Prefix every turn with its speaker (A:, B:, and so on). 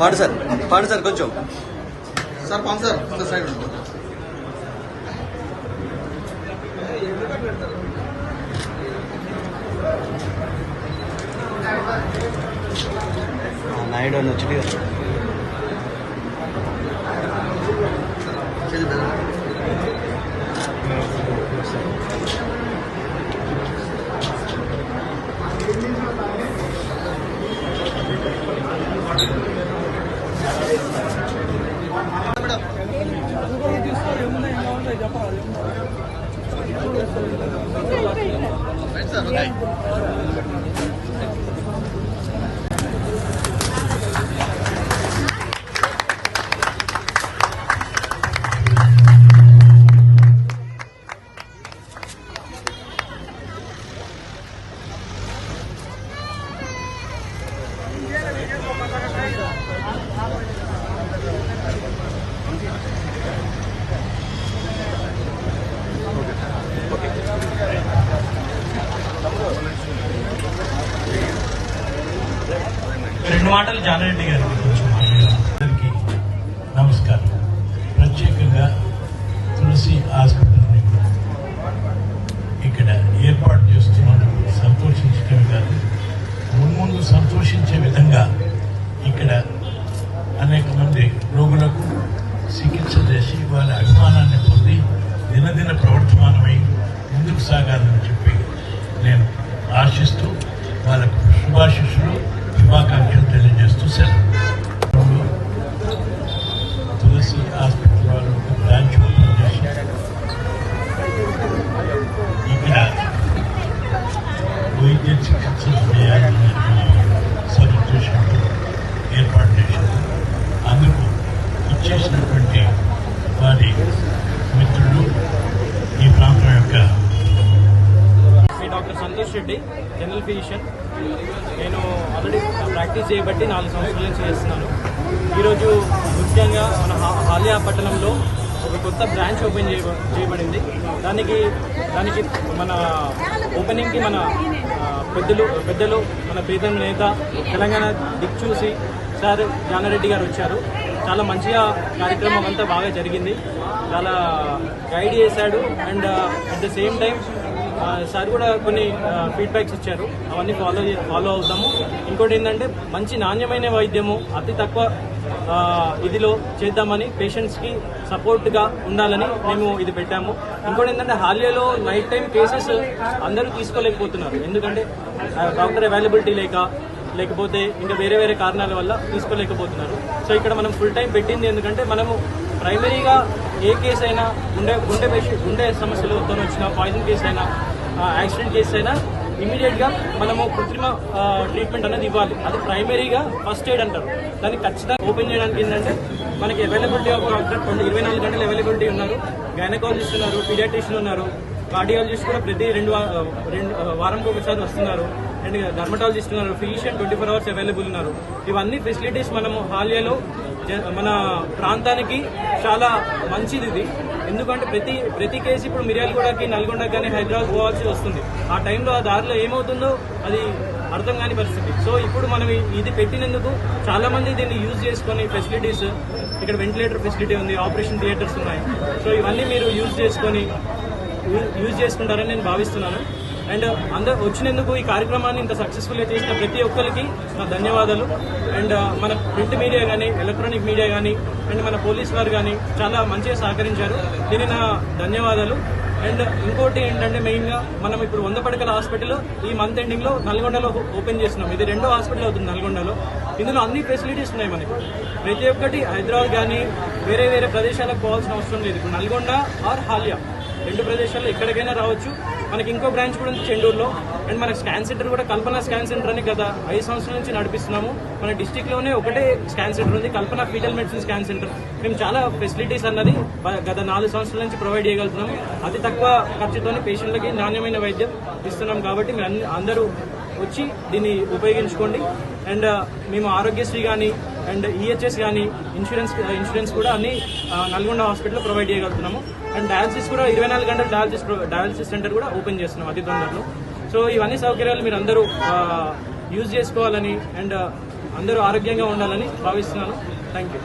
A: పాడు సార్ పాడు సార్ కొంచెం.
B: సార్ పంప్ సార్ కొంత సైడ్
A: నాయుడు అని వచ్చి
B: đây
C: రెండు మాటలు జానారెడ్డి గారు
D: ప్రాక్టీస్ చేయబట్టి నాలుగు సంవత్సరాల నుంచి చేస్తున్నాను. ఈరోజు ముఖ్యంగా మన హా- హాలియా పట్టణంలో ఒక కొత్త బ్రాంచ్ ఓపెన్ చేయ చేయబడింది. దానికి దానికి మన ఓపెనింగ్కి మన పెద్దలు పెద్దలు మన ప్రీతం నేత తెలంగాణ దిక్చూసి సార్ జానారెడ్డి గారు వచ్చారు. చాలా మంచిగా కార్యక్రమం అంతా బాగా జరిగింది. చాలా గైడ్ చేశాడు. And at the same time sir కూడా కొన్ని ఫీడ్బ్యాక్స్ ఇచ్చారు. అవన్నీ ఫాలో ఫాలో అవుతాము. ఇంకోటి ఏంటంటే మంచి నాణ్యమైన వైద్యము అతి తక్కువ ఇదిలో చేద్దామని పేషెంట్స్కి సపోర్ట్గా ఉండాలని మేము ఇది పెట్టాము. ఇంకోటి ఏంటంటే హాలియాలో నైట్ టైం కేసెస్ అందరూ తీసుకోలేకపోతున్నారు. ఎందుకంటే డాక్టర్ అవైలబిలిటీ లేక లేకపోతే ఇంకా వేరే వేరే కారణాల వల్ల తీసుకోలేకపోతున్నారు. సో ఇక్కడ మనం ఫుల్ టైం పెట్టింది ఎందుకంటే మనము ప్రైమరీగా ఏ కేసు అయినా గుండె గుండె పేషెంట్ గుండె సమస్యలతో వచ్చిన పాయిజన్ కేసు అయినా యాక్సిడెంట్ కేసు అయినా ఇమీడియట్గా మనము కృత్రిమ ట్రీట్మెంట్ అనేది ఇవ్వాలి. అది ప్రైమరీగా ఫస్ట్ ఎయిడ్ అంటారు. దాన్ని ఖచ్చితంగా ఓపెన్ చేయడానికి ఏంటంటే మనకి అవైలబిలిటీ ఒక డాక్టర్ ఇరవై నాలుగు గంటలు అవైలబిలిటీ ఉన్నారు. గైనకాలజిస్ట్ ఉన్నారు పీడియాట్రిషియన్ ఉన్నారు. కార్డియాలజిస్ట్ కూడా ప్రతి రెండు రెండు వారంకి ఒకసారి వస్తున్నారు. అండ్ డర్మటాలజిస్ట్ ఉన్నారు physician twenty four hours available ఉన్నారు. ఇవన్నీ ఫెసిలిటీస్ మనము హాలియాలో జ- మన ప్రాంతానికి చాలా మంచిది ఇది. ఎందుకంటే ప్రతి ప్రతి కేసు ఇప్పుడు మిర్యాలగూడకి నల్గొండకి కానీ హైదరాబాద్ పోవాల్సి వస్తుంది. ఆ టైంలో ఆ దారిలో ఏమవుతుందో అది అర్థం కాని పరిస్థితి. సో ఇప్పుడు మనం ఇది పెట్టినందుకు చాలా మంది దీన్ని యూజ్ చేసుకొని ఫెసిలిటీస్ ఇక్కడ వెంటిలేటర్ ఫెసిలిటీ ఉంది ఆపరేషన్ థియేటర్స్ ఉన్నాయి. సో ఇవన్నీ మీరు యూజ్ చేసుకొని యూజ్ చేసుకుంటారని నేను భావిస్తున్నాను. అండ్ అందరు వచ్చినందుకు ఈ కార్యక్రమాన్ని ఇంత సక్సెస్ఫుల్గా చేసిన ప్రతి ఒక్కరికి నా ధన్యవాదాలు. అండ్ మన ప్రింట్ మీడియా కానీ ఎలక్ట్రానిక్ మీడియా కానీ అండ్ మన పోలీస్ వారు కానీ చాలా మంచిగా సహకరించారు. దీని నా ధన్యవాదాలు. అండ్ ఇంకోటి ఏంటంటే మెయిన్గా మనం ఇప్పుడు వంద పడకల హాస్పిటల్ ఈ మంత్ ఎండింగ్లో నల్గొండలో ఓపెన్ చేస్తున్నాం. ఇది రెండో హాస్పిటల్ అవుతుంది నల్గొండలో. ఇందులో అన్ని ఫెసిలిటీస్ ఉన్నాయి మనకి. ప్రతి ఒక్కటి హైదరాబాద్ కానీ వేరే వేరే ప్రదేశాలకు పోవాల్సిన అవసరం లేదు. ఇప్పుడు నల్గొండ ఆర్ హాలియా. రెండు ప్రదేశాల్లో ఎక్కడికైనా రావచ్చు. మనకి ఇంకో బ్రాంచ్ కూడా ఉంది చెండూరులో. అండ్ మనకి స్కాన్ సెంటర్ కూడా కల్పన స్కాన్ సెంటర్ అని గత ఐదు సంవత్సరాల నుంచి నడిపిస్తున్నాము. మన డిస్టిక్లోనే ఒకటే స్కాన్ సెంటర్ ఉంది Kalpana fetal medicine scan centre. మేము చాలా ఫెసిలిటీస్ అన్నది గత నాలుగు సంవత్సరాల నుంచి ప్రొవైడ్ చేయగలుగుతున్నాము. అతి తక్కువ ఖర్చుతోనే పేషెంట్లకి నాణ్యమైన వైద్యం ఇస్తున్నాం కాబట్టి మీరు అందరూ వచ్చి దీన్ని ఉపయోగించుకోండి. అండ్ మేము ఆరోగ్యశ్రీ కానీ అండ్ ఈహెచ్ఎస్ కానీ ఇన్సూరెన్స్ ఇన్సూరెన్స్ కూడా అన్ని నల్గొండ హాస్పిటల్లో ప్రొవైడ్ చేయగలుగుతున్నాము. అండ్ డయాలసిస్ కూడా ఇరవై నాలుగు గంటల డయాలసిస్ డయాలసిస్ సెంటర్ కూడా ఓపెన్ చేస్తున్నాం అతి తొందరలో. సో ఇవన్నీ సౌకర్యాలు మీరు అందరూ యూజ్ చేసుకోవాలని అండ్ అందరూ ఆరోగ్యంగా ఉండాలని భావిస్తున్నాను. Thank you